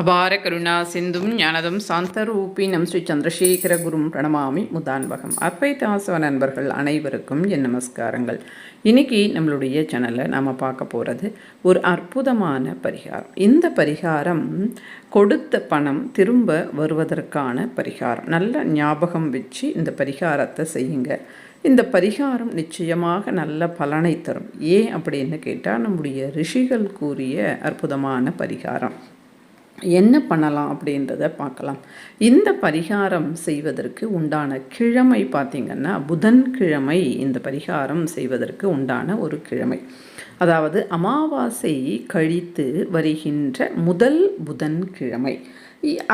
அபார கருணா சிந்தும் ஞானதம் சாந்தரூபினம் ஸ்ரீ சந்திரசேகர குரும் பிரணமாமி முதான்பகம். அத்வைதாசவ நண்பர்கள் அனைவருக்கும் என் நமஸ்காரங்கள். இன்னைக்கு நம்மளுடைய சேனலில் நாம் பார்க்க போகிறது ஒரு அற்புதமான பரிகாரம். இந்த பரிகாரம் கொடுத்த பணம் திரும்ப வருவதற்கான பரிகாரம். நல்ல ஞாபகம் வச்சு இந்த பரிகாரத்தை செய்யுங்க. இந்த பரிகாரம் நிச்சயமாக நல்ல பலனை தரும். ஏன் அப்படின்னு கேட்டால் நம்முடைய ரிஷிகள் கூறிய அற்புதமான பரிகாரம். என்ன பண்ணலாம் அப்படின்றத பார்க்கலாம். இந்த பரிகாரம் செய்வதற்கு உண்டான கிழமை பார்த்திங்கன்னா புதன்கிழமை இந்த பரிகாரம் செய்வதற்கு உண்டான ஒரு கிழமை. அதாவது அமாவாசை கழித்து வருகின்ற முதல் புதன்கிழமை.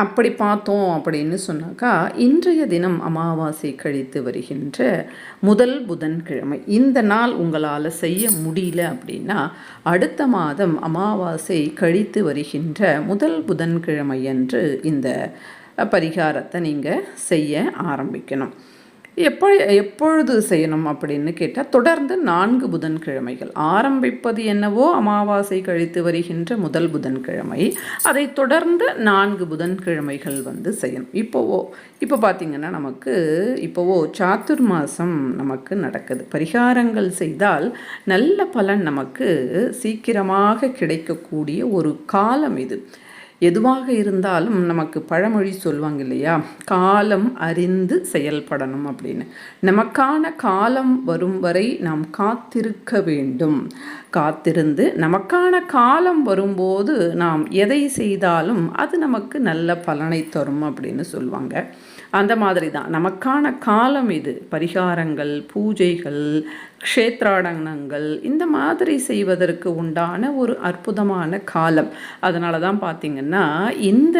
அப்படி பார்த்தோம் அப்படின்னு சொன்னாக்கா இன்றைய தினம் அமாவாசை கழித்து வருகின்ற முதல் புதன்கிழமை. இந்த நாள் உங்களால் செய்ய முடியல அப்படின்னா அடுத்த மாதம் அமாவாசை கழித்து வருகின்ற முதல் புதன்கிழமை அன்று இந்த பரிகாரத்தை நீங்கள் செய்ய ஆரம்பிக்கணும். எப்போ எப்பொழுது செய்யணும் அப்படின்னு கேட்டால் தொடர்ந்து நான்கு புதன்கிழமைகள். ஆரம்பிப்பது என்னவோ அமாவாசை கழித்து வருகின்ற முதல் புதன்கிழமை. அதை தொடர்ந்து நான்கு புதன்கிழமைகள் வந்து செய்யணும். இப்போவோ இப்போ பார்த்திங்கன்னா நமக்கு இப்போவோ சாத்துர் மாதம் நமக்கு நடக்குது. பரிகாரங்கள் செய்தால் நல்ல பலன் நமக்கு சீக்கிரமாக கிடைக்கக்கூடிய ஒரு காலம் இது. எதுவாக இருந்தாலும் நமக்கு பழமொழி சொல்லுவாங்க இல்லையா? காலம் அறிந்து செயல்படணும் அப்படின்னு. நமக்கான காலம் வரும் வரை நாம் காத்திருக்க வேண்டும். காத்திருந்து நமக்கான காலம் வரும்போது நாம் எதை செய்தாலும் அது நமக்கு நல்ல பலனை தரும் அப்படின்னு சொல்லுவாங்க அந்த மாதிரி தான் நமக்கான காலம் இது. பரிகாரங்கள் பூஜைகள் க்ஷேத்ராடனங்கள் இந்த மாதிரி செய்வதற்கு உண்டான ஒரு அற்புதமான காலம். அதனால தான் பார்த்திங்கன்னா இந்த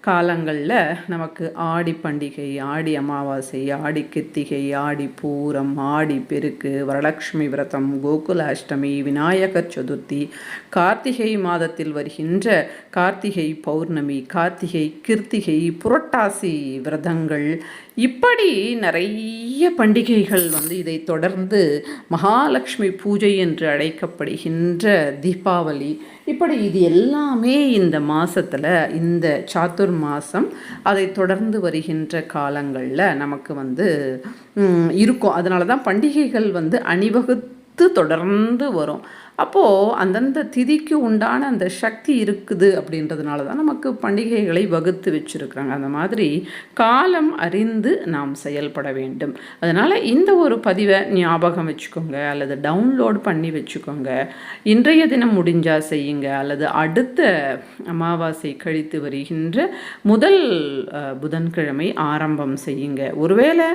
காலங்களில் நமக்கு ஆடி பண்டிகை ஆடி அமாவாசை ஆடி கித்திகை ஆடி பூரம் ஆடி பெருக்கு வரலட்சுமி விரதம் கோகுலாஷ்டமி விநாயகர் சதுர்த்தி கார்த்திகை மாதத்தில் வருகின்ற கார்த்திகை பௌர்ணமி கார்த்திகை கிருத்திகை புரட்டாசி விரதங்கள் இப்படி நிறைய பண்டிகைகள் வந்து இதை தொடர்ந்து மகாலட்சுமி பூஜை என்று அழைக்கப்படுகின்ற தீபாவளி. இப்படி இது எல்லாமே இந்த மாசத்துல இந்த சாத்துர் மாதம் அதை தொடர்ந்து வருகின்ற காலங்களில் நமக்கு வந்து இருக்கும். அதனால தான் பண்டிகைகள் வந்து அணிவகுத்து தொடர்ந்து வரும். அப்போது அந்தந்த திதிக்கு உண்டான அந்த சக்தி இருக்குது அப்படின்றதுனால தான் நமக்கு பண்டிகைகளை வகுத்து வச்சுருக்குறாங்க. அந்த மாதிரி காலம் அறிந்து நாம் செயல்பட வேண்டும். அதனால் இந்த ஒரு பதிவை ஞாபகம் வச்சுக்கோங்க அல்லது டவுன்லோட் பண்ணி வச்சுக்கோங்க. இன்றைய தினம் முடிஞ்சால் செய்யுங்க அல்லது அடுத்த அமாவாசை கழித்து வருகின்ற முதல் புதன்கிழமை ஆரம்பம் செய்யுங்க. ஒருவேளை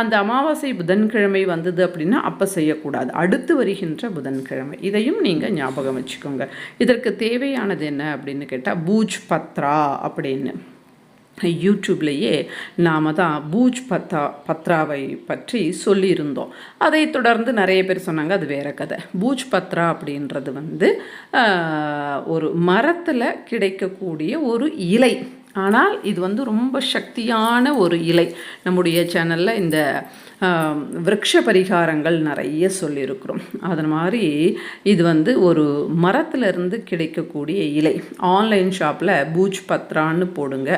அந்த அமாவாசை புதன்கிழமை வந்தது அப்படின்னா அப்போ செய்யக்கூடாது. அடுத்து வருகின்ற புதன்கிழமை. இதையும் நீங்கள் ஞாபகம் வச்சுக்கோங்க. இதற்கு தேவையானது என்ன அப்படின்னு கேட்டால் பூஜ் பத்ரா அப்படின்னு. யூடியூப்லேயே நாம் தான் பூஜ் பத்தா பத்ராவை பற்றி சொல்லியிருந்தோம். அதை தொடர்ந்து நிறைய பேர் சொன்னாங்க அது வேற கதை. பூஜ் பத்ரா அப்படின்றது வந்து ஒரு மரத்தில் கிடைக்கக்கூடிய ஒரு இலை. ஆனால் இது வந்து ரொம்ப சக்தியான ஒரு இலை. நம்முடைய சேனலில் இந்த விரக்ஷ பரிகாரங்கள் நிறைய சொல்லியிருக்கிறோம். அது மாதிரி இது வந்து ஒரு மரத்திலிருந்து கிடைக்கக்கூடிய இலை. ஆன்லைன் ஷாப்பில் பூஜ் பத்ரான்னு போடுங்க.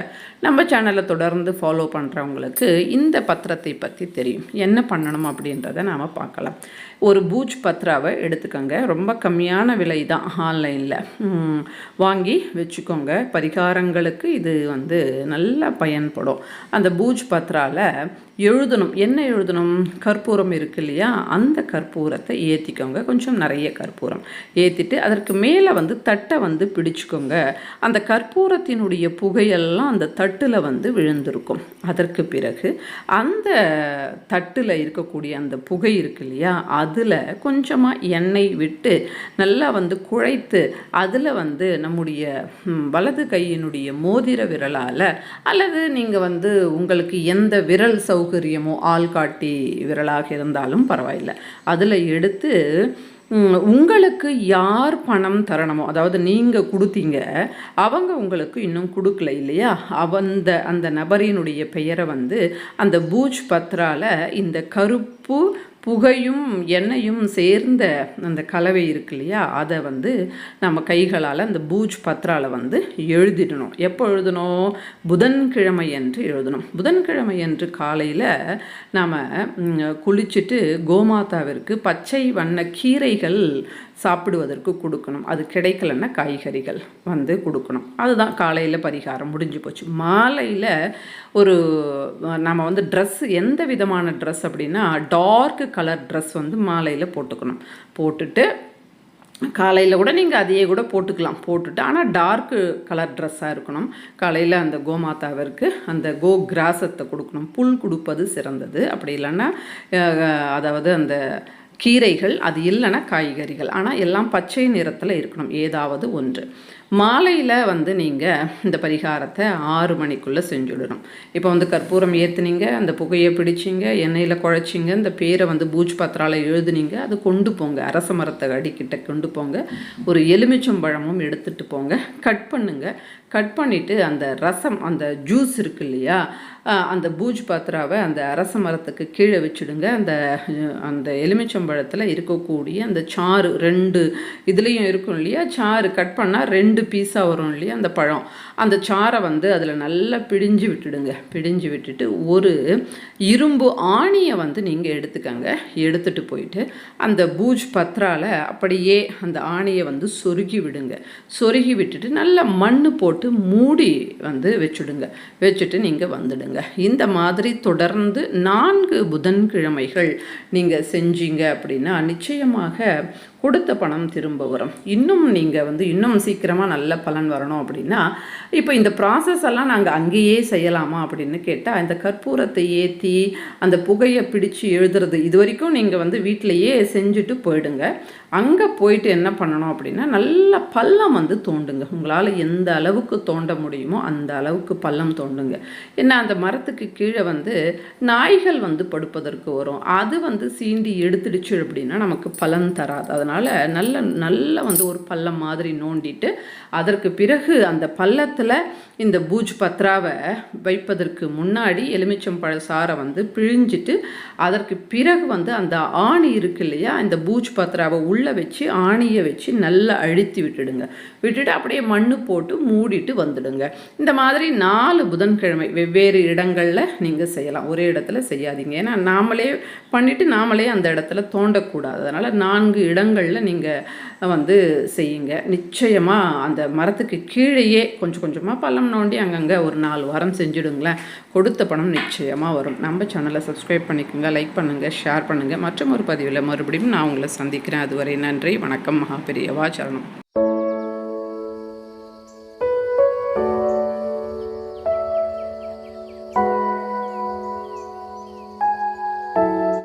நம்ம சேனலை தொடர்ந்து ஃபாலோ பண்ணுறவங்களுக்கு இந்த பத்திரத்தை பற்றி தெரியும். என்ன பண்ணணும் அப்படின்றத நாம் பார்க்கலாம். ஒரு பூஜ் பத்ராவை எடுத்துக்கோங்க. ரொம்ப கம்மியான விலை தான் ஆன்லைனில் வாங்கி வச்சுக்கோங்க. பரிகாரங்களுக்கு இது வந்து நல்லா பயன்படும். அந்த பூஜ் பத்ராவில் எழுதணும். என்ன எழுதணும்? கற்பூரம் இருக்கு இல்லையா? அந்த கற்பூரத்தை ஏற்றிக்கோங்க கொஞ்சம் நிறைய கற்பூரம் ஏற்றிட்டு அதற்கு மேலே வந்து தட்டை வந்து பிடிச்சிக்கோங்க. அந்த கற்பூரத்தினுடைய புகையெல்லாம் அந்த தட்டில் வந்து விழுந்திருக்கும். அதற்கு பிறகு அந்த தட்டில் இருக்கக்கூடிய அந்த புகை இருக்கு இல்லையா? அதில் கொஞ்சமாக எண்ணெய் விட்டு நல்லா வந்து குழைத்து அதில் வந்து நம்முடைய வலது கையினுடைய மோதிர விரலால் அல்லது நீங்கள் வந்து உங்களுக்கு எந்த விரல் சௌகரியமோ ஆள்காட்டி விரலாக இருந்தாலும் பரவாயில்லை. அதில் எடுத்து உங்களுக்கு யார் பணம் தரணுமோ அதாவது நீங்கள் கொடுத்தீங்க அவங்க உங்களுக்கு இன்னும் கொடுக்கல இல்லையா? அவந்த அந்த நபரினுடைய பெயரை வந்து அந்த பூஜ் பத்ரால இந்த கருப்பு புகையும் எண்ணெயும் சேர்ந்த அந்த கலவை இருக்கு இல்லையா? அதை வந்து நம்ம கைகளால் அந்த பூஜ் பத்ரால வந்து எழுதிடணும். எப்போ எழுதணும்? புதன்கிழமை என்று எழுதணும். புதன்கிழமை என்று காலையில் நாம் குளிச்சுட்டு கோமாதாவிற்கு பச்சை வண்ண கீரைகள் சாப்பிடுவதற்கு கொடுக்கணும். அது கிடைக்கலன்னா காய்கறிகள் வந்து கொடுக்கணும். அதுதான் காலையில் பரிகாரம். முடிஞ்சு போச்சு. மாலையில் ஒரு நம்ம வந்து ட்ரெஸ் எந்த விதமான ட்ரெஸ் அப்படின்னா டார்க் கலர் ட்ரெஸ் வந்து மாலையில் போட்டுக்கணும். போட்டுட்டு காலையில் கூட நீங்கள் அதையே கூட போட்டுக்கலாம். போட்டுட்டு ஆனால் டார்க்கு கலர் ட்ரெஸ்ஸாக இருக்கணும். காலையில் அந்த கோமாதாவிற்கு அந்த கோ கிராசத்தை கொடுக்கணும். புல் கொடுப்பது சிறந்தது. அப்படி இல்லைன்னா அதாவது அந்த கீரைகள் அது இல்லைன்னா காய்கறிகள். ஆனால் எல்லாம் பச்சை நிறத்தில் இருக்கணும். ஏதாவது ஒன்று. மாலையில் வந்து நீங்கள் இந்த பரிகாரத்தை ஆறு மணிக்குள்ளே செஞ்சுடணும் இப்போ வந்து கற்பூரம் ஏற்றுனீங்க அந்த புகையை பிடிச்சிங்க எண்ணெயில் குழைச்சிங்க இந்த பேரை வந்து பூஜ் பத்திரால் எழுதுனீங்க அது கொண்டு போங்க. அரச மரத்தை அடிக்கிட்ட கொண்டு போங்க. ஒரு எலுமிச்சம்பழமும் எடுத்துகிட்டு போங்க. கட் பண்ணுங்க. கட் பண்ணிவிட்டு அந்த ரசம் அந்த ஜூஸ் இருக்கு இல்லையா அந்த பூஜ் பாத்திராவை அந்த அரச மரத்துக்கு கீழே வச்சுடுங்க. அந்த அந்த எலுமிச்சம்பழத்தில் இருக்கக்கூடிய அந்த சாறு ரெண்டு இதுலேயும் இருக்கும் இல்லையா சாறு கட் பண்ணால் ரெண்டு ரெண்டு பீஸாக வரும் இல்லையா? அந்த பழம். அந்த சாரை வந்து அதில் நல்லா பிடிஞ்சு விட்டுடுங்க. பிடிஞ்சு விட்டுட்டு ஒரு இரும்பு ஆணியை வந்து நீங்கள் எடுத்துக்கங்க. எடுத்துகிட்டு போயிட்டு அந்த பூஜ் பத்ரால அப்படியே அந்த ஆணியை வந்து சொருகி விடுங்க. சொருகி விட்டுட்டு நல்லா மண் போட்டு மூடி வந்து வச்சுடுங்க. வச்சுட்டு நீங்கள் வந்துடுங்க. இந்த மாதிரி தொடர்ந்து நான்கு புதன்கிழமைகள் நீங்கள் செஞ்சீங்க அப்படின்னா நிச்சயமாக கொடுத்த பணம் திரும்ப வரும். இன்னும் நீங்கள் வந்து இன்னும் சீக்கிரமாக நல்ல பலன் வரணும் அப்படின்னா இப்போ இந்த ப்ராசஸ் எல்லாம் நாங்கள் அங்கேயே செய்யலாமா அப்படின்னு கேட்டால் இந்த கற்பூரத்தை ஏற்றி அந்த புகையை பிடிச்சு எழுதுறது இது வரைக்கும் நீங்கள் வந்து வீட்டிலையே செஞ்சுட்டு போயிடுங்க. அங்கே போயிட்டு என்ன பண்ணணும் அப்படின்னா நல்ல பள்ளம் வந்து தோண்டுங்க. உங்களால் எந்த அளவுக்கு தோண்ட முடியுமோ அந்த அளவுக்கு பள்ளம் தோண்டுங்க. ஏன்னா அந்த மரத்துக்கு கீழே வந்து நாய்கள் வந்து படுப்பதற்கு வரும். அது வந்து சீண்டி எடுத்துடுச்சு அப்படின்னா நமக்கு பலன் தராது. அதனால் நல்ல நல்ல வந்து ஒரு பள்ளம் மாதிரி நோண்டிட்டு அதற்கு பிறகு அந்த பள்ளத்தில் இந்த பூஜ் பத்ராவை வைப்பதற்கு முன்னாடி எலுமிச்சம்பழ சாரை வந்து பிழிஞ்சிட்டு அதற்கு பிறகு வந்து அந்த ஆணி இருக்கு இல்லையா இந்த பூஜ் பத்ராவை உள்ளே வச்சு ஆணியை வச்சு நல்லா அழுத்தி விட்டுடுங்க. விட்டுட்டு அப்படியே மண் போட்டு மூடிட்டு வந்துடுங்க. இந்த மாதிரி நாலு புதன்கிழமை வெவ்வேறு இடங்களில் நீங்கள் செய்யலாம். ஒரே இடத்துல செய்யாதீங்க. ஏன்னா நாமளே பண்ணிவிட்டு நாமளே அந்த இடத்துல தோண்டக்கூடாது. அதனால் நான்கு இடங்கள் இடங்களில் நீங்கள் வந்து செய்யுங்க. நிச்சயமாக அந்த மரத்துக்கு கீழேயே கொஞ்சம் கொஞ்சமாக பள்ளம் நோண்டி அங்கங்கே ஒரு நாலு வாரம் செஞ்சுடுங்களேன். கொடுத்த பணம் நிச்சயமாக வரும். நம்ம சேனலை சப்ஸ்கிரைப் பண்ணிக்கோங்க லைக் பண்ணுங்கள் ஷேர் பண்ணுங்கள் மற்றும் ஒரு பதிவில் மறுபடியும் நான் உங்களை சந்திக்கிறேன். அதுவரை நன்றி வணக்கம் மகாபெரியவா சரணம்.